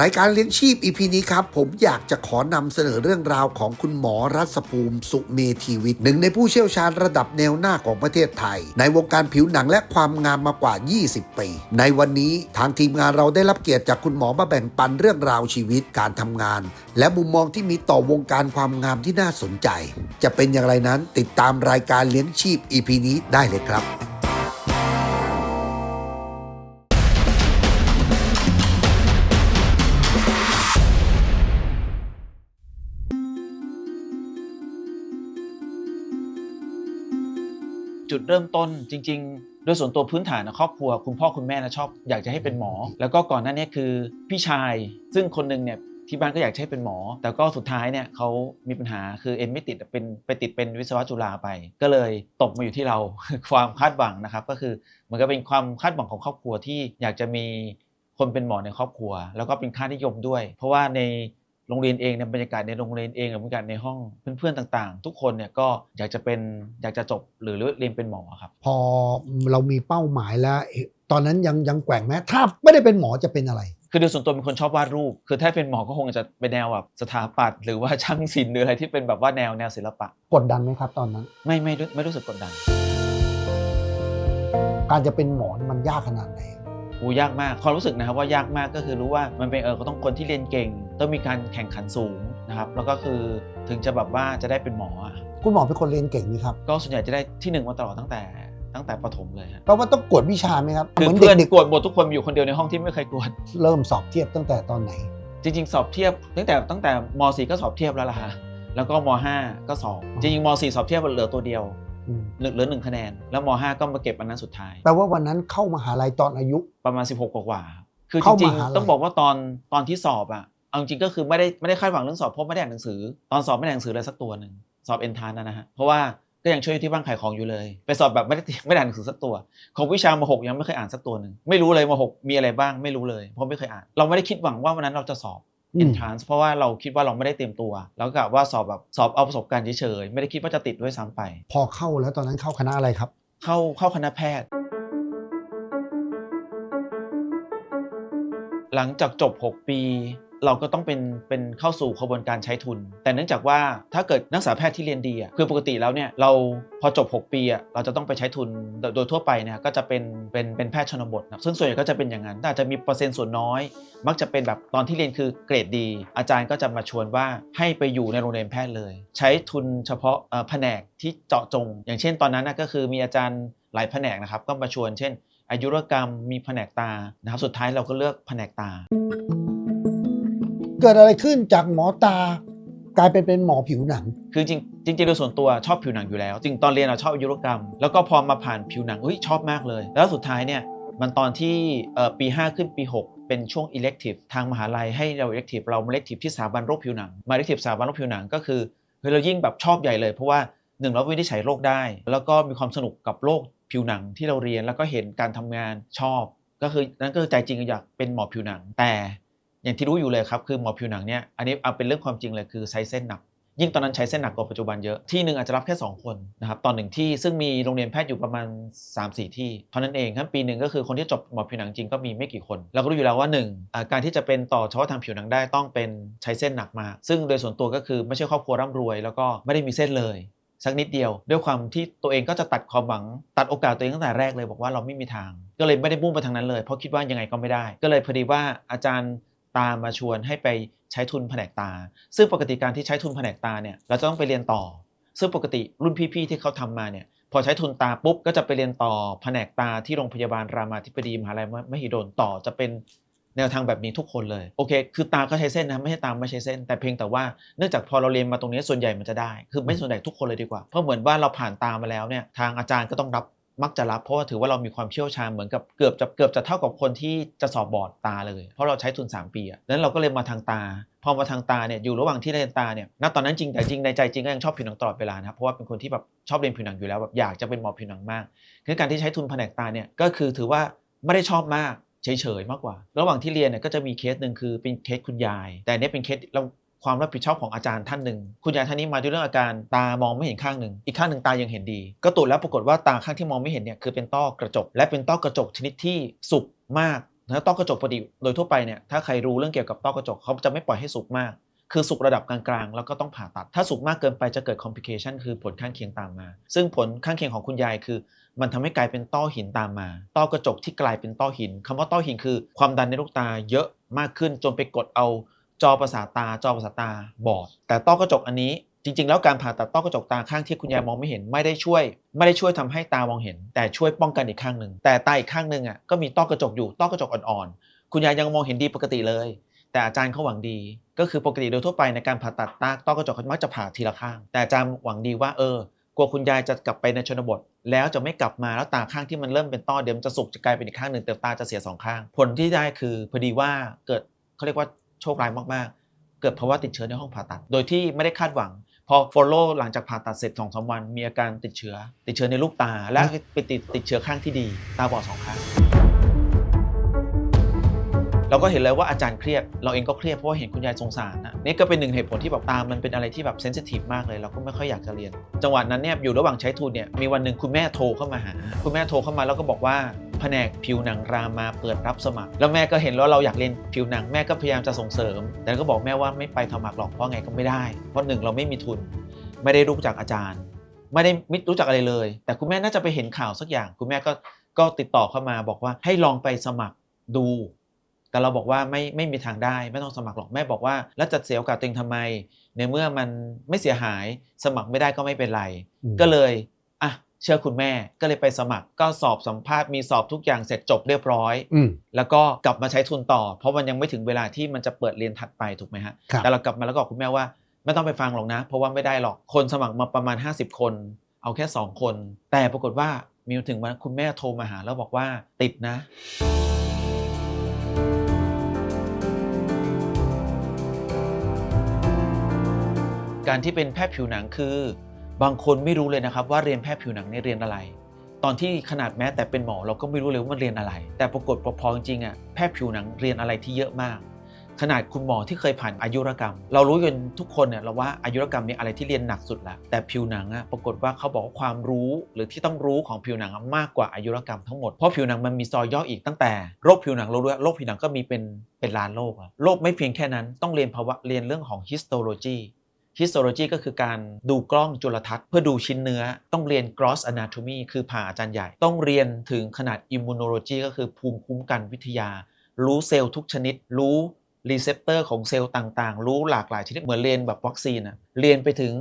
รายการเลี้ยงชีพ EP นี้ครับ ผมอยากจะขอนำเสนอเรื่องราวของคุณหมอรัศภูมิสุเมธีวิทย์หนึ่งในผู้เชี่ยวชาญระดับแนวหน้าของประเทศไทย ในวงการผิวหนังและความงามมากว่า 20 ปี ในวันนี้ทางทีมงานเราได้รับเกียรติจากคุณหมอมาแบ่งปันเรื่องราวชีวิตการทำงาน และมุมมองที่มีต่อวงการความงามที่น่าสนใจ จะเป็นอย่างไรนั้นติดตามรายการเลี้ยงชีพ EP นี้ได้เลยครับ จุดเริ่มต้นจริง ๆ โดยส่วนตัวพื้นฐานนะครอบครัวคุณพ่อคุณแม่นะชอบอยากจะให้เป็นหมอ แล้วก็ก่อนหน้านี้คือพี่ชาย ซึ่งคนหนึงเนี่ยที่บ้านก็อยากให้เป็นหมอ แต่ก็สุดท้ายเนี่ยเขามีปัญหาคือเอ็นไม่ติดเป็นไปติดเป็นวิศวะจุฬาไป ก็เลยตกมาอยู่ที่เราความคาดหวังนะครับ ก็คือเหมือนกับเป็นความคาดหวังของครอบครัวที่อยากจะมีคนเป็นหมอในครอบครัว แล้วก็เป็นค่านิยมด้วย เพราะว่าใน โรงเรียนเองเนี่ยบรรยากาศในโรงเรียนเองหรือบรรยากาศในห้องเพื่อนๆต่าง ๆ ทุกคนเนี่ยก็อยากจะเป็นอยากจะจบหรือเรียนเป็นหมอครับ พอเรามีเป้าหมายแล้วเอ๊ะตอนนั้นยังยังแกว่งไหมถ้าไม่ได้เป็นหมอจะเป็นอะไร คือโดยส่วนตัวเป็นคนชอบวาดรูป คือถ้าเป็นหมอก็คงจะเป็นแนวแบบสถาปัตย์หรือว่าช่างศิลป์หรืออะไรที่เป็นแบบว่าแนวแนวศิลปะกดดันไหมครับ ตอนนั้น ไม่ไม่รู้ไม่รู้สึกกดดัน การจะเป็นหมอนี่มันยากขนาดไหนโอ้ยากมากความรู้สึกนะครับว่ายากมากก็คือรู้ว่ามันเป็นเออก็ต้องคนที่เรียนเก่ง ต้องมีการแข่งขันสูงนะครับแล้วก็คือถึงจะแบบว่าจะได้เป็นหมออะคุณหมอเป็นคนเรียนเก่งไหมครับก็ส่วนใหญ่จะได้ที่หนึ่งมาตลอดตั้งแต่ตั้งแต่ประถมเลยฮะแปลว่าต้องกวดวิชาไหมครับคือเหมือนเพื่อนเด็กกวดหมดทุกคนมีอยู่คนเดียวในห้องที่ไม่เคยกวดๆเริ่มสอบเทียบตั้งแต่ตอนไหน จริง ๆ สอบเทียบตั้งแต่ตั้งแต่ม .4 ก็สอบเทียบแล้วล่ะฮะแล้วก็ม 5 ก็สอบจริงๆม .4 สอบเทียบเหลือตัวเดียวอืมเหลือเหลือหนึ่งคะแนน แล้วม 5 ก็มาเก็บอันนั้นสุดท้ายแปลว่าวันนั้นเข้ามหาลัยตอนอายุประมาณ 16 กว่าๆคือจเข้าริงมหาลัยๆต้องบอกว่าตอนตอนที่สอบอะ เอาจริงๆก็คือไม่ได้ไม่ได้คาดหวังเรื่องสอบเพราะไม่ได้อ่านหนังสือ ตอนสอบไม่ได้อ่านหนังสือเลยสักตัวหนึ่งสอบเอนทานนะฮะเพราะว่าก็ยังช่วยอยู่ที่บ้านขายของอยู่เลย ไปสอบแบบไม่ได้ไม่ได้อ่านหนังสือสักตัว ของวิชามหกยังไม่เคยอ่านสักตัวหนึ่งไม่รู้เลยมหกมีอะไรบ้างไม่รู้เลยเพราะไม่เคยอ่าน เราไม่ได้คิดหวังว่าวันนั้นเราจะสอบอืม entrance เพราะว่าเราคิดว่าเราไม่ได้เตรียมตัว แล้วก็กะว่าสอบแบบสอบเอาประสบการณ์เฉยๆไม่ได้คิดว่าจะติดด้วยซ้ำไป พอเข้าแล้วตอนนั้นเข้าคณะอะไรครับ เข้าเข้าคณะแพทย์ หลังจากจบ 6 ปี เราก็ต้องเป็นเป็นเข้าสู่กระบวนการใช้ทุน แต่เนื่องจากว่าถ้าเกิดนักศึกษาแพทย์ที่เรียนดีอะคือปกติแล้วเนี่ยเราพอจบ 6 ปีอะเราจะต้องไปใช้ทุนโดยทั่วไปเนี่ยก็จะเป็นเป็นเป็นแพทย์ชนบทนะซึ่งส่วนใหญ่ก็จะเป็นอย่างนั้นแต่อาจจะมีเปอร์เซ็นต์ส่วนน้อย มักจะเป็นแบบตอนที่เรียนคือเกรดดี อาจารย์ก็จะมาชวนว่าให้ไปอยู่ในโรงเรียนแพทย์เลย ใช้ทุนเฉพาะแผนกที่เจาะจง อย่างเช่นตอนนั้นก็คือมีอาจารย์หลายแผนกนะครับก็มาชวนเช่นอายุรกรรมมีแผนกตานะครับสุดท้ายเราก็เลือกแผนกตา เกิดอะไรขึ้นจากหมอตากลายเป็นเป็นหมอผิวหนัง คือจริงจริงๆโดยส่วนตัวชอบผิวหนังอยู่แล้วจริงตอนเรียนเราชอบยุรกรรม แล้วก็พอมาผ่านผิวหนังเฮ้ยชอบมากเลย แล้วสุดท้ายเนี่ยมันตอนที่ปี 5 ขึ้นปี 6 เป็นช่วง elective ทางมหาลัยให้เรา elective เรา elective ที่สถาบันโรคผิวหนัง มา elective สถาบันโรคผิวหนังก็คือเฮ้ยเรายิ่งแบบชอบใหญ่เลยเพราะว่าหนึ่งเราวินิจฉัยโรคได้ แล้วก็มีความสนุกกับโรคผิวหนังที่เราเรียนแล้วก็เห็นการทำงานชอบ ก็คือนั่นก็คือใจจริงอยากเป็นหมอผิวหนัง แต่ อย่างที่รู้อยู่เลยครับคือหมอผิวหนังเนี่ยอันนี้เอาเป็นเรื่องความจริงเลยคือใช้เส้นหนัก ยิ่งตอนนั้นใช้เส้นหนักกว่าปัจจุบันเยอะที่หนึ่งอาจจะรับแค่ 2 คนนะครับตอนหนึ่งที่ซึ่งมีโรงเรียนแพทย์อยู่ประมาณ 3-4 ที่เท่านั้นเองครับปีหนึ่งก็คือคนที่จบหมอผิวหนังจริงก็มีไม่กี่คนเราก็รู้อยู่แล้วว่าหนึ่งการที่จะเป็นต่อเฉพาะทางผิวหนังได้ต้องเป็นใช้เส้นหนักมากซึ่งโดยส่วนตัวก็คือไม่ใช่ครอบครัวร่ำรวย แล้วก็ไม่ได้มีเส้นเลยสักนิดเดียวด้วยความที่ตัวเองก็จะตัดความหวังตัดโอกาสตัวเองตั้งแต่แรกเลยบอกว่าเราไม่มีทาง ก็เลยไม่ได้มุ่งไปทางนั้นเลยเพราะคิดว่ายังไงก็ไม่ได้ ก็เลยพอดีว่าอาจารย์ ตามมาชวนให้ไปใช้ทุนแผนกตา ซึ่งปกติการที่ใช้ทุนแผนกตาเนี่ยเราจะต้องไปเรียนต่อ ซึ่งปกติรุ่นพี่ๆที่เขาทำมาเนี่ยพอใช้ทุนตาปุ๊บก็จะไปเรียนต่อแผนกตาที่โรงพยาบาลรามาธิบดีมหาลัยมหิดลต่อจะเป็นแนวทางแบบนี้ทุกคนเลยโอเค คือตาก็ใช้เส้นนะไม่ใช่ตาไม่ใช้เส้น แต่เพียงแต่ว่าเนื่องจากพอเราเรียนมาตรงนี้ส่วนใหญ่มันจะได้ คือไม่ส่วนใหญ่ทุกคนเลยดีกว่า เพราะเหมือนว่าเราผ่านตามาแล้วเนี่ยทางอาจารย์ก็ต้องรับ มักจะรับเพราะว่าถือว่าเรามีความเชี่ยวชาญเหมือนกับเกือบจะเกือบจะเท่ากับคนที่จะสอบบอร์ดตาเลย เพราะเราใช้ทุน 3 ปีอะนั้นเราก็เลยมาทางตา พอมาทางตาเนี่ยอยู่ระหว่างที่เรียนตาเนี่ยณตอนนั้นจริงแต่จริงในใจจริงก็ยังชอบผิวหนังตลอดเวลานะครับเพราะว่าเป็นคนที่แบบชอบเรียนผิวหนังอยู่แล้วแบบอยากจะเป็นหมอผิวหนังมากคือการที่ใช้ทุนแผนกตาเนี่ยก็คือถือว่าไม่ได้ชอบมากเฉยๆมากกว่า ระหว่างที่เรียนเนี่ยก็จะมีเคสหนึ่งคือเป็นเคสคุณยาย แต่อันเนี้ยเป็นเคสเรา ความรับผิดชอบของอาจารย์ท่านหนึ่ง คุณยายท่านนี้มาด้วยเรื่องอาการตามองไม่เห็นข้างหนึ่ง อีกข้างหนึ่งตายังเห็นดี ก็ตรวจแล้วปรากฏว่าตาข้างที่มองไม่เห็นเนี่ยคือเป็นต้อกระจก และเป็นต้อกระจกชนิดที่สุกมากแล้วต้อกระจกปกติโดยทั่วไปเนี่ยถ้าใครรู้เรื่องเกี่ยวกับต้อกระจกเขาจะไม่ปล่อยให้สุกมากคือสุกระดับกลางๆ แล้วก็ต้องผ่าตัด ถ้าสุกมากเกินไปจะเกิด complication คือผลข้างเคียงตามมา ซึ่งผลข้างเคียงของคุณยายคือ มันทำให้กลายเป็นต้อหินตามมา ต้อกระจกที่กลายเป็นต้อหินคำว่าต้อหินคือ ความดันในลูกตาเยอะมากขึ้นจนไปกดเอา จอประสาทตาจอประสาทตาบอด แต่ต้อกระจกอันนี้จริง ๆ แล้วการผ่าตัดต้อกระจกตาข้างที่คุณยายมองไม่เห็นไม่ได้ช่วย ไม่ได้ช่วยทำให้ตามองเห็น แต่ช่วยป้องกันอีกข้างหนึ่งแต่ตาอีกข้างหนึ่งอะก็มีต้อกระจกอยู่ต้อกระจกอ่อนๆคุณยายยังมองเห็นดีปกติเลย แต่อาจารย์เขาหวังดี ก็คือปกติโดยทั่วไปในการผ่าตัดตาต้อกระจกเขามักจะผ่าทีละข้าง แต่อาจารย์หวังดีว่าเออกลัวคุณยายจะกลับไปในชนบท แล้วจะไม่กลับมาแล้วตาข้างที่มันเริ่มเป็นต้อเดิมจะสุกจะกลายเป็นอีกข้างหนึ่งแต่ตาจะเสียสองข้าง ผลที่ได้คือพอดีว่าเกิดเขาเรียกว่า โชคร้ายมากๆ เกิดภาวะติดเชื้อในห้องผ่าตัด โดยที่ไม่ได้คาดหวัง พอ follow หลังจากผ่าตัดเสร็จสองสามวัน มีอาการติดเชื้อ ติดเชื้อในลูกตา และไปติดติดเชื้อข้างที่ดี ตาบอดสองข้างเราก็เห็นเลยว่าอาจารย์เครียด เราเองก็เครียดเพราะว่าเห็นคุณยายสงสารนะนี่ก็เป็นหนึ่งเหตุผลที่แบบตามันเป็นอะไรที่แบบเซนซิทีฟมากเลย เราก็ไม่ค่อยอยากจะเรียน จังหวะนั้นเนี่ยอยู่ระหว่างใช้ทุนเนี่ยมีวันหนึ่งคุณแม่โทรเข้ามาหา คุณแม่โทรเข้ามาแล้วก็บอกว่า แผนกผิวหนังรามาเปิดรับสมัคร แล้วแม่ก็เห็นว่าเราอยากเรียนผิวหนังแม่ก็พยายามจะส่งเสริม แต่ก็บอกแม่ว่าไม่ไปสมัครหรอกเพราะไงก็ไม่ได้ เพราะหนึ่งเราไม่มีทุน ไม่ได้รู้จักอาจารย์ ไม่ได้มิรู้จักอะไรเลย แต่คุณแม่น่าจะไปเห็นข่าวสักอย่าง คุณแม่ก็ก็ติดต่อเข้ามาบอกว่าให้ลองไปสมัครดู แต่เราบอกว่าไม่ไม่มีทางได้ไม่ต้องสมัครหรอกแม่บอกว่า แล้วจะเสียโอกาสตัวเองทำไม ในเมื่อมันไม่เสียหายสมัครไม่ได้ก็ไม่เป็นไรอืมก็เลยอะ เชื่อคุณแม่ ก็เลยไปสมัครก็สอบสัมภาษณ์มีสอบทุกอย่างเสร็จจบเรียบร้อยอืมแล้วก็กลับมาใช้ทุนต่อ เพราะมันยังไม่ถึงเวลาที่มันจะเปิดเรียนถัดไปถูกไหมฮะครับแต่เรากลับมาแล้วก็บอกคุณแม่ว่า ไม่ต้องไปฟังหรอกนะ เพราะว่าไม่ได้หรอกคนสมัครมาประมาณ 50 คน เอาแค่ 2 คน แต่ปรากฏว่ามีถึงวันคุณแม่โทรมาหาแล้วบอกว่าติดนะการที่เป็นแพทย์ผิวหนังคือ บางคนไม่รู้เลยนะครับว่าเรียนแพทย์ผิวหนังเนี่ยเรียนอะไร ตอนที่ขนาดแม้แต่เป็นหมอเราก็ไม่รู้เลยว่ามันเรียนอะไร แต่ปรากฏพอจริงๆอะแพทย์ผิวหนังเรียนอะไรที่เยอะมาก ขนาดคุณหมอที่เคยผ่านอายุรกรรม เรารู้กันทุกคนเนี่ยเราว่าอายุรกรรมเนี่ยอะไรที่เรียนหนักสุดละแต่ผิวหนังอะปรากฏว่าเขาบอกว่าความรู้หรือที่ต้องรู้ของผิวหนังมากกว่าอายุรกรรมทั้งหมดเพราะผิวหนังมันมีซอยย่ออีกตั้งแต่โรคผิวหนังเรารู้ว่าโรคผิวหนังก็มีเป็นเป็นล้านโรคอะโรคไม่เพียงแค่นั้นต้องเรียนภาวะเรียนเรื่องของ histology histology ก็คือการดูกล้องจุลทรรศน์เพื่อดูชิ้นเนื้อ ต้องเรียน gross anatomy คือผ่าอาจารย์ใหญ่ ต้องเรียนถึงขนาด immunology ก็คือภูมิคุ้มกันวิทยา รู้เซลล์ทุกชนิด รู้รีเซพเตอร์ของเซลล์ต่างๆ รู้หลากหลายชนิดเหมือนเรียนแบบวัคซีนอะเรียนไปถึง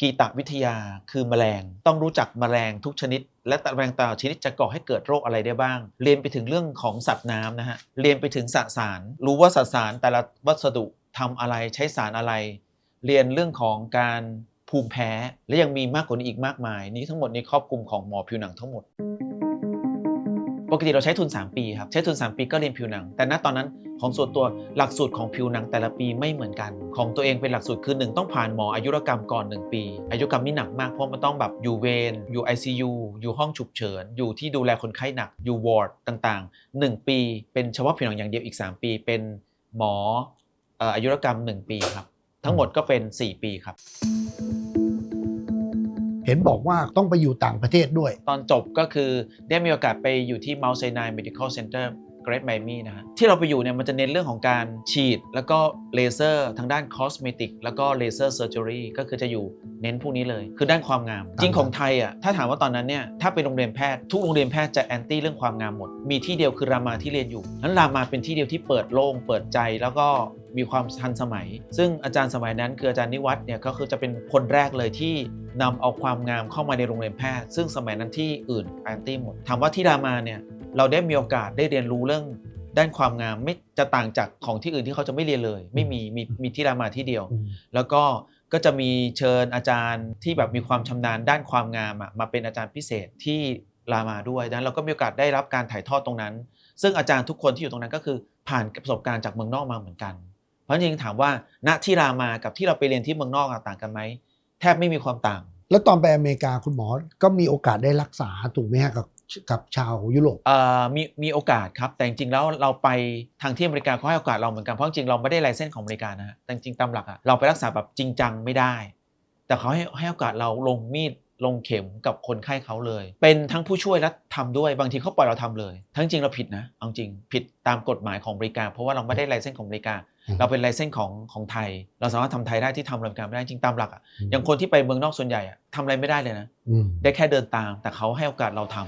กีตวิทยาคือแมลง ต้องรู้จักแมลงทุกชนิด และแมลงแต่ละชนิดจะก่อให้เกิดโรคอะไรได้บ้าง เรียนไปถึงเรื่องของสัตว์น้ำนะฮะเรียนไปถึงสสาร รู้ว่าสสารแต่ละวัสดุทำอะไรใช้สารอะไร เรียนเรื่องของการภูมิแพ้ และยังมีมากกว่านี้อีกมากมาย นี้ทั้งหมดนี้ครอบคลุมของหมอผิวหนังทั้งหมด ปกติเราใช้ทุน 3 ปีครับ ใช้ทุน 3 ปีก็เรียนผิวหนัง แต่ณตอนนั้นของส่วนตัวหลักสูตรของผิวหนังแต่ละปีไม่เหมือนกัน ของตัวเองเป็นหลักสูตรคือหนึ่งต้องผ่านหมออายุรกรรมก่อน 1 ปี อายุรกรรมนี่หนักมากเพราะมันต้องแบบอยู่เวรอยู่ ICU อยู่ห้องฉุกเฉิน อยู่ที่ดูแลคนไข้หนักอยู่วอร์ดต่างๆ 1 ปี เป็นเฉพาะผิวหนังอย่างเดียวอีก 3 ปี เป็นหมอเอ่ออายุรกรรม 1 ปีครับ ทั้งหมดก็เป็น 4 ปีครับ เห็นบอกว่าต้องไปอยู่ต่างประเทศด้วย ตอนจบก็คือได้มีโอกาสไปอยู่ที่ Mount Sinai Medical Center Great Miami นะฮะที่เราไปอยู่เนี่ยมันจะเน้นเรื่องของการฉีด แล้วก็เลเซอร์ทางด้านคอสเมติกแล้วก็เลเซอร์เซอร์เจอรี่ก็คือจะอยู่เน้นพวกนี้เลย คือด้านความงาม จริงของไทยอะถ้าถามว่าตอนนั้นเนี่ยถ้าเป็นโรงเรียนแพทย์ทุกโรงเรียนแพทย์จะแอนตี้เรื่องความงามหมด มีที่เดียวคือรามาที่เรียนอยู่นั้นรามาเป็นที่เดียวที่เปิดโล่งเปิดใจแล้วก็มีความทันสมัย ซึ่งอาจารย์สมัยนั้นคืออาจารย์นิวัฒน์เนี่ยก็คือจะเป็นคนแรกเลยที่นำเอาความงามเข้ามาในโรงเรียนแพทย์ ซึ่งสมัยนั้นที่อื่นแอนตี้หมดถามว่าที่รามาเนี่ย เราได้มีโอกาสได้เรียนรู้เรื่องด้านความงามไม่จะต่างจากของที่อื่นที่เขาจะไม่เรียนเลย ไม่มีมีมีที่รามาที่เดียว แล้วก็ก็จะมีเชิญอาจารย์ที่แบบมีความชำนาญด้านความงามอะมาเป็นอาจารย์พิเศษที่รามาด้วยดังนั้นเราก็มีโอกาสได้รับการถ่ายทอดตรงนั้น ซึ่งอาจารย์ทุกคนที่อยู่ตรงนั้นก็คือผ่านประสบการณ์จากเมืองนอกมาเหมือนกัน เพราะจริงๆถามว่าณที่รามากับที่เราไปเรียนที่เมืองนอกอะต่างกันไหมแทบไม่มีความต่าง แล้วตอนไปอเมริกาคุณหมอก็มีโอกาสได้รักษาถูกไหมฮะกับ กับชาวยุโรปมีมีโอกาสครับ แต่จริงๆแล้วเราไปทางที่อเมริกาเขาให้โอกาสเราเหมือนกันเพราะจริงเราไม่ได้ไลเซนส์ของอเมริกานะฮะแต่จริงตามหลักอะเราไปรักษาแบบจริงจังไม่ได้ แต่เขาให้ให้โอกาสเราลงมีดลงเข็มกับคนไข้เขาเลย เป็นทั้งผู้ช่วยและทำด้วยบางทีเขาปล่อยเราทำเลย ทั้งจริงเราผิดนะเอาจริงผิดตามกฎหมายของอเมริกา เพราะว่าเราไม่ได้ไลเซนส์ของอเมริกา เราเป็นไลเซนส์ของของไทย เราสามารถทำไทยได้ที่ทำอเมริกาไม่ได้จริงตามหลักอะอืมอย่างคนที่ไปเมืองนอกส่วนใหญ่อะทำอะไรไม่ได้เลยนะอืมได้แค่เดินตาม แต่เขาให้โอกาสเราทำ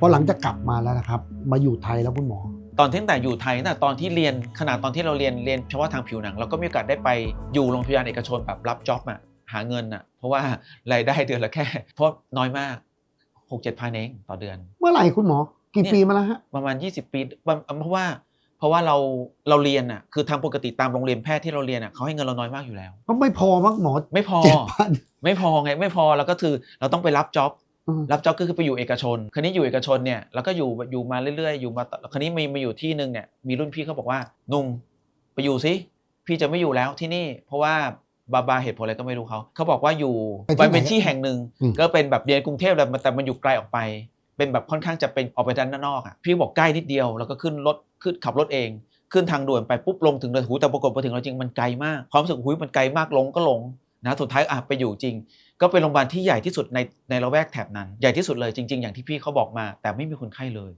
พอหลังจากกลับมาแล้วนะครับ มาอยู่ไทยแล้วคุณหมอ ตอนที่ตั้งแต่อยู่ไทยตั้งแต่ตอนที่เรียนขนาดตอนที่เราเรียนเรียนเฉพาะทางผิวหนัง เราก็มีโอกาสได้ไปอยู่โรงพยาบาลเอกชนแบบรับจ็อบอะหาเงินอะเพราะว่ารายได้เดือนละแค่ เพราะน้อยมากหกเจ็ดพันเองต่อเดือน เมื่อไหร่คุณหมอ กี่เนี่ยปีมาแล้วฮะประมาณ 20 ปีเพราะว่า เพราะว่าเราเราเรียนอะคือทางปกติตามโรงเรียนแพทย์ที่เราเรียนอะเขาให้เงินเราน้อยมากอยู่แล้ว ก็ไม่พอมั้งหมอไม่พอเจ็ดพันไม่พอไงไม่พอแล้วก็คือเราต้องไปรับจ็อบอืม รับจ็อบก็คือไปอยู่เอกชนคราวนี้อยู่เอกชนเนี่ยแล้วก็อยู่อยู่มาเรื่อยๆอยู่มาตคราวนี้มีมาอยู่ที่หนึ่งเนี่ยมีรุ่นพี่เขาบอกว่านุ่มไปอยู่สิพี่จะไม่อยู่แล้วที่นี่ เพราะว่าบาบาเหตุผลอะไรก็ไม่รู้เขาเขาบอกว่าอยู่ไปที่ไหนมันเป็นที่แห่งหนึ่งอืม ก็เป็นแบบเรียนกรุงเทพแต่มันแต่มันอยู่ไกลออกไป เป็นแบบค่อนข้างจะเป็นออกไปด้านนอกอะพี่บอกใกล้นิดเดียวแล้วก็ขึ้นรถขึ้นขับรถเอง ขึ้นทางด่วนไปปุ๊บลงถึงเลยหูแต่ปรากฏไปถึงเราจริงมันไกลมากความรู้สึกหูมันไกลมากลงก็ลงนะสุดท้ายอะไปอยู่จริง ก็เป็นโรงพยาบาลที่ใหญ่ที่สุดในในละแวกแถบนั้นใหญ่ที่สุดเลยจริง ๆ อย่างที่พี่เขาบอกมา แต่ไม่มีคนไข้เลย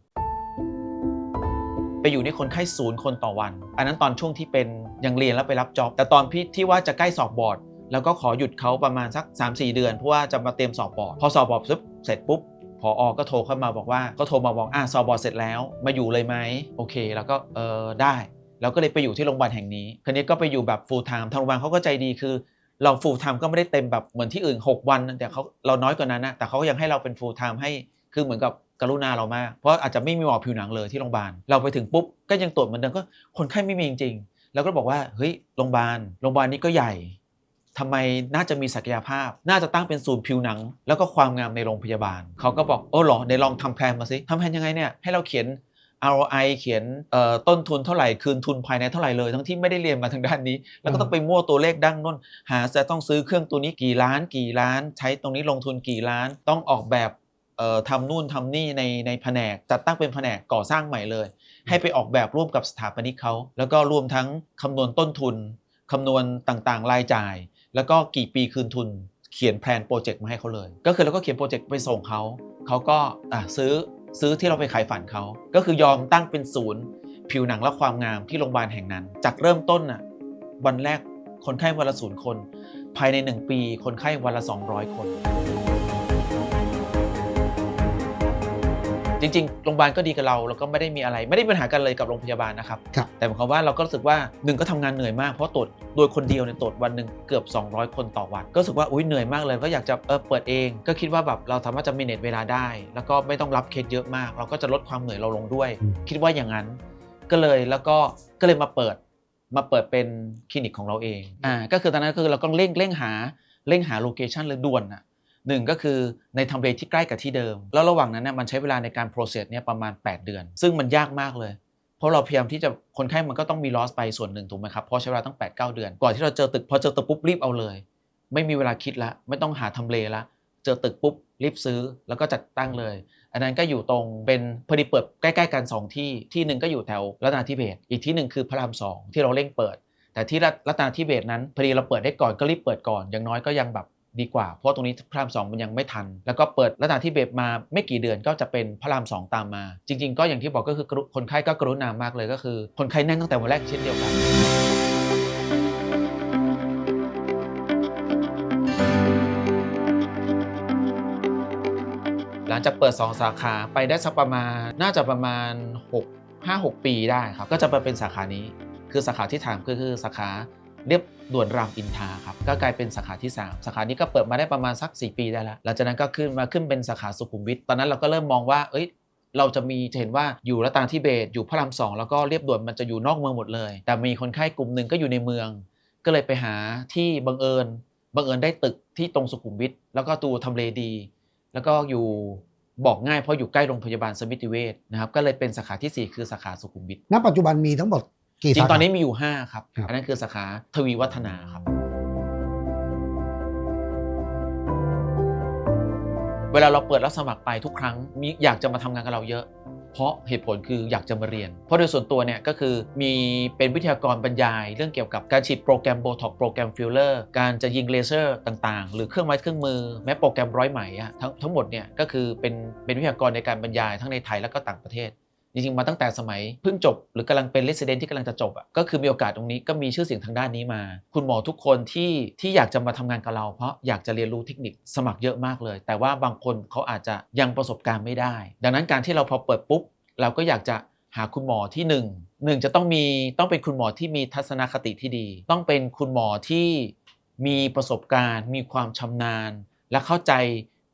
ไปอยู่ในคนไข้ศูนย์คนต่อวัน อันนั้นตอนช่วงที่เป็นยังเรียนแล้วไปรับจ็อบแต่ตอนพี่ที่ว่าจะใกล้สอบบอร์ดแล้วก็ขอหยุดเขาประมาณสัก 3-4 เดือนเพราะว่าจะมาเตรียมสอบบอร์ดพอสอบบอร์ดเสร็จปุ๊บ พออก็โทรเข้ามาบอกว่าก็โทรมาบอกอะสอบอเสร็จแล้ว มาอยู่เลยไหมโอเค แล้วก็เออได้แล้วก็เลยไปอยู่ที่โรงพยาบาลแห่งนี้คราวนี้ก็ไปอยู่แบบ full time ทางโรงพยาบาลเขาก็ใจดีคือ เรา full time ก็ไม่ได้เต็มแบบเหมือนที่อื่น 6 วัน แต่เขาเราน้อยกว่านั้นนะแต่เขายังให้เราเป็น full time ให้คือเหมือนกับกรุณาเรามาก เพราะอาจจะไม่มีหมอผิวหนังเลยที่โรงพยาบาล เราไปถึงปุ๊บก็ยังตรวจเหมือนเดิมก็คนไข้ไม่มีจริงๆ แล้วก็บอกว่าเฮ้ยโรงพยาบาลโรงพยาบาลนี้ก็ใหญ่ ทำไมน่าจะมีศักยภาพ น่าจะตั้งเป็นศูนย์ผิวหนัง แล้วก็ความงามในโรงพยาบาล เขาก็บอกโอ้หรอเดี๋ยวลองทำแพลนมาสิทำแพลนยังไงเนี่ยให้เราเขียน ROI เขียนต้นทุนเท่าไหร่คืนทุนภายในเท่าไหร่เลย ทั้งที่ไม่ได้เรียนมาทางด้านนี้ แล้วก็ต้องไปมั่วตัวเลขดั้งน้น หาจะต้องซื้อเครื่องตัวนี้กี่ล้าน กี่ล้าน ใช้ตรงนี้ลงทุนกี่ล้าน ต้องออกแบบทำนู่นทำนี่ในในแผนกจัดตั้งเป็นแผนกก่อสร้างใหม่เลย ให้ไปออกแบบร่วมกับสถาปนิกเขาแล้วก็รวมทั้งคำนวณต้นทุนคำนวณต่างๆ รายจ่าย แล้วก็กี่ปีคืนทุนเขียนแผนโปรเจกต์มาให้เขาเลย ก็คือเราก็เขียนโปรเจกต์ไปส่งเขาเขาก็ซื้อซื้อที่เราไปขายฝันเขาก็คือยอมตั้งเป็นศูนย์ ผิวหนังและความงามที่โรงพยาบาลแห่งนั้น จากเริ่มต้นน่ะวันแรกคนไข้วันละศูนย์คน ภายใน 1 ปี คนไข้วันละ 200 คน จริงๆ โรงพยาบาลก็ดีกับเราแล้วก็ไม่ได้มีอะไร ไม่ได้มีปัญหากันเลยกับโรงพยาบาลนะครับ ครับ แต่หมายความว่าเราก็รู้สึกว่าหนึ่งก็ทำงานเหนื่อยมากเพราะตรวจโดยคนเดียวเนี่ยตรวจวันหนึ่งเกือบ 200 คนต่อวัน ก็รู้สึกว่าอุ้ยเหนื่อยมากเลยก็อยากจะเออเปิดเอง ก็คิดว่าแบบเราสามารถจะมีเน็ตเวลาได้ แล้วก็ไม่ต้องรับเคสเยอะมาก เราก็จะลดความเหนื่อยเราลงด้วย อืม คิดว่าอย่างนั้น ก็เลยแล้วก็ก็เลยมาเปิดมาเปิดเป็นคลินิกของเราเองอ่าก็คือตอนนั้นก็คือเราก็เร่งเร่งหาเร่งหาโลเคชันเลยด่วนอะ หนึ่งก็คือในทำเลที่ใกล้กับที่เดิม แล้วระหว่างนั้นเนี่ยมันใช้เวลาในการ process เนี่ยประมาณ 8 เดือน ซึ่งมันยากมากเลย เพราะเราพยายามที่จะคนไข้มันก็ต้องมี loss ไปส่วนหนึ่งถูกไหมครับเพราะใช้เวลาตั้ง 8 9 เดือน ก่อนที่เราเจอตึกพอเจอตึกปุ๊บรีบเอาเลย ไม่มีเวลาคิดละไม่ต้องหาทำเลละเจอตึกปุ๊บรีบซื้อแล้วก็จัดตั้งเลย อันนั้นก็อยู่ตรงเป็นพอดีเปิดใกล้ๆกัน 2 ที่ที่หนึ่งก็อยู่แถวรัตนาธิเบศอีกที่หนึ่งคือพระรามสองที่เราเร่งเปิด แต่ที่รัตนาธิเบศนั้นพอดีเราเปิดได้ก่อนก็รีบเปิดก่อนอย่างน้อยก็ยังแบบ ดีกว่า เพราะตรงนี้พระรามสองมันยังไม่ทัน แล้วก็เปิดรัตนาธิเบศมาไม่กี่เดือนก็จะเป็นพระรามสองตามมา จริง ๆ ก็อย่างที่บอกก็คือคนไข้ก็กรุณามากเลยก็คือ คนไข้แน่นตั้งแต่วันแรกเช่นเดียวกันหลังจากเปิด 2 สาขาไปได้สักประมาณน่าจะประมาณ 6 5 6 ปีได้ครับ ก็จะมาเป็นสาขานี้ คือสาขาที่ถามก็คือสาขาเรียบ ด่วนรามอินทราครับก็กลายเป็นสาขาที่ 3 สาขานี้ก็เปิดมาได้ประมาณสัก 4 ปีได้แล้วหลังจากนั้นก็ขึ้นมาขึ้นเป็นสาขาสุขุมวิทตอนนั้นเราก็เริ่มมองว่าเอ้ยเราจะมีจะเห็นว่าอยู่รัตนาธิเบศอยู่พระรามสองแล้วก็เรียบด่วนมันจะอยู่นอกเมืองหมดเลย แต่มีคนไข้กลุ่มหนึ่งก็อยู่ในเมือง ก็เลยไปหาที่บังเอิญบังเอิญได้ตึกที่ตรงสุขุมวิทแล้วก็ตูทำเลดี แล้วก็อยู่บอกง่ายเพราะอยู่ใกล้โรงพยาบาลสมิติเวชนะครับก็เลยเป็นสาขาทีสี่4 คือสาขาสุขุมวิทณปัจจุบันมีทั้งหมด จริสางขาตอนนี้มีอยู่5ครับครับ อันนั้นคือสาขาทวีวัฒนาครับ เวลาเราเปิดรับสมัครไปทุกครั้งมีอยากจะมาทำงานกับเราเยอะ เพราะเหตุผลคืออยากจะมาเรียน เพราะโดยส่วนตัวเนี่ยก็คือมีเป็นวิทยากรบรรยาย เรื่องเกี่ยวกับการฉีดโปรแกรมโบท็อกโปรแกรมฟิลเลอร์การจะยิงเลเซอร์ต่างๆ หรือเครื่องไม้เครื่องมือแม้โปรแกรมร้อยไหมอะทั้งทั้งหมดเนี่ยก็คือเป็นเป็นวิทยากรในการบรรยายทั้งในไทยและก็ต่างประเทศ จริงๆมาตั้งแต่สมัยเพิ่งจบ หรือกำลังเป็นเลสเดนที่กำลังจะจบอะก็คือมีโอกาสตรงนี้ก็มีชื่อเสียงทางด้านนี้มา คุณหมอทุกคนที่ที่อยากจะมาทำงานกับเรา เพราะอยากจะเรียนรู้เทคนิคสมัครเยอะมากเลย แต่ว่าบางคนเขาอาจจะยังประสบการณ์ไม่ได้ ดังนั้นการที่เราพอเปิดปุ๊บ เราก็อยากจะหาคุณหมอที่หนึ่งหนึ่งจะต้องมีต้องเป็นคุณหมอที่มีทัศนคติที่ดี ต้องเป็นคุณหมอที่มีประสบการณ์ มีความชำนาญ และเข้าใจ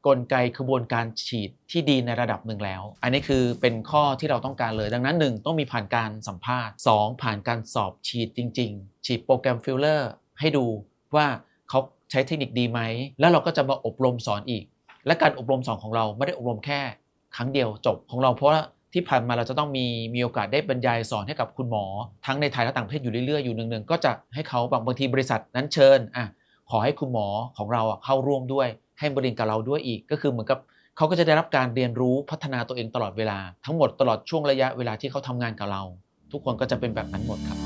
กลไกกระบวนการฉีดที่ดีในระดับหนึ่งแล้ว อันนี้คือเป็นข้อที่เราต้องการเลย ดังนั้น 1 ต้องมีผ่านการสัมภาษณ์ 2 ผ่านการสอบฉีดจริง ๆ ฉีดโปรแกรมฟิลเลอร์ให้ดูว่าเขาใช้เทคนิคดีไหม แล้วเราก็จะมาอบรมสอนอีก และการอบรมสอนของเราไม่ได้อบรมแค่ ครั้งเดียวจบของเราเพราะที่ผ่านมาเราจะต้องมีมีโอกาสได้บรรยายสอนให้กับคุณหมอ ทั้งในไทยและต่างประเทศอยู่เรื่อยๆ อยู่เนืองๆก็จะให้เขาบางบางทีบริษัทนั้นเชิญอะขอให้คุณหมอของเราเข้าร่วมด้วย ให้บริการกับเราด้วยอีก ก็คือเหมือนกับเขาก็จะได้รับการเรียนรู้พัฒนาตัวเองตลอดเวลา ทั้งหมดตลอดช่วงระยะเวลาที่เขาทำงานกับเรา ทุกคนก็จะเป็นแบบนั้นหมดครับ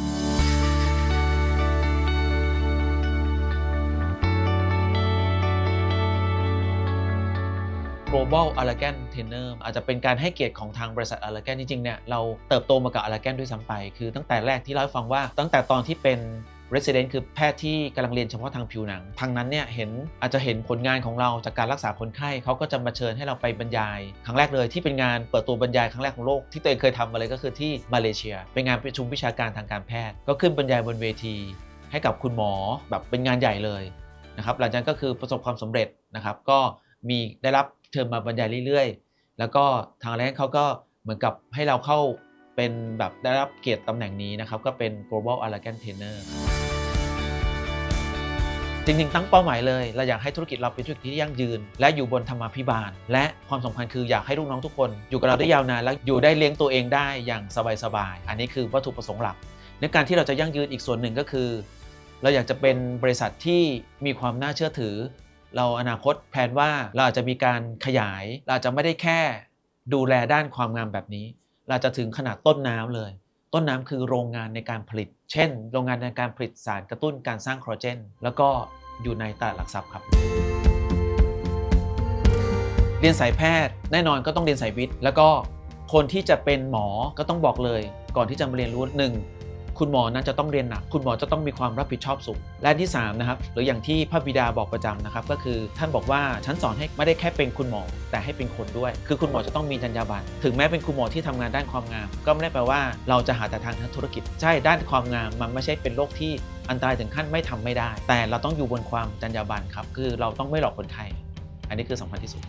global allergan trainer อาจจะเป็นการให้เกียรติของทางบริษัท allergan จริงๆเนี่ยเราเติบโตมากับ allergan ด้วยซ้ำไป คือตั้งแต่แรกที่เล่าให้ฟังว่าตั้งแต่ตอนที่เป็น resident คือแพทย์ที่กำลังเรียนเฉพาะทางผิวหนัง ทางนั้นเนี่ยเห็นอาจจะเห็นผลงานของเราจากการรักษาคนไข้เขาก็จะมาเชิญให้เราไปบรรยาย ครั้งแรกเลยที่เป็นงานเปิดตัวบรรยายครั้งแรกของโลกที่ตัวเองเคยทำมาเลยก็คือที่มาเลเซีย เป็นงานประชุมวิชาการทางการแพทย์ ก็ขึ้นบรรยายบนเวที ให้กับคุณหมอแบบเป็นงานใหญ่เลยนะครับหลังจากนั้นก็คือประสบความสำเร็จนะครับ ก็มีได้รับเชิญมาบรรยายเรื่อยๆ แล้วก็ทางแรกเขาก็เหมือนกับให้เราเข้าเป็นแบบได้รับเกียรติตำแหน่งนี้นะครับ ก็เป็น global allergan trainer จริง ๆ ตั้งเป้าหมายเลยเราอยากให้ธุรกิจเราเป็นธุรกิจที่ยั่งยืน และอยู่บนธรรมาภิบาล และความสำคัญคืออยากให้ลูกน้องทุกคน อยู่กับเราได้ยาวนานและอยู่ได้เลี้ยงตัวเองได้อย่างสบายๆอันนี้คือวัตถุประสงค์หลัก ในการที่เราจะยั่งยืนอีกส่วนหนึ่งก็คือ เราอยากจะเป็นบริษัทที่มีความน่าเชื่อถือ เราอนาคตแผนว่าเราอาจจะมีการขยาย เราจะไม่ได้แค่ดูแลด้านความงามแบบนี้ เราจะถึงขนาดต้นน้ำเลย ต้นน้ำคือโรงงานในการผลิต เช่น โรงงานในการผลิตสารกระตุ้นการสร้างคอลลาเจน แล้วก็ อยู่ในตลาดหลักทรัพย์ครับ เรียนสายแพทย์แน่นอนก็ต้องเรียนสายวิทย์ แล้วก็คนที่จะเป็นหมอก็ต้องบอกเลย ก่อนที่จะมาเรียนรู้หนึ่งคุณหมอนั้นจะต้องเรียนหนัก คุณหมอจะต้องมีความรับผิดชอบสูง และที่3นะครับ หรืออย่างที่พระบิดาบอกประจำนะครับ ก็คือท่านบอกว่าฉันสอนให้ไม่ได้แค่เป็นคุณหมอ แต่ให้เป็นคนด้วย คือคุณหมอจะต้องมีจรรยาบรรณ ถึงแม้เป็นคุณหมอที่ทำงานด้านความงาม ก็ไม่ได้แปลว่าเราจะหาแต่ทางทางธุรกิจ ใช่ ด้านความงามมันไม่ใช่เป็นโรคที่ อันตรายถึงขั้นไม่ทำไม่ได้ แต่เราต้องอยู่บนความจรรยาบรรณครับ คือเราต้องไม่หลอกคนไข้ อันนี้คือสำคัญที่สุด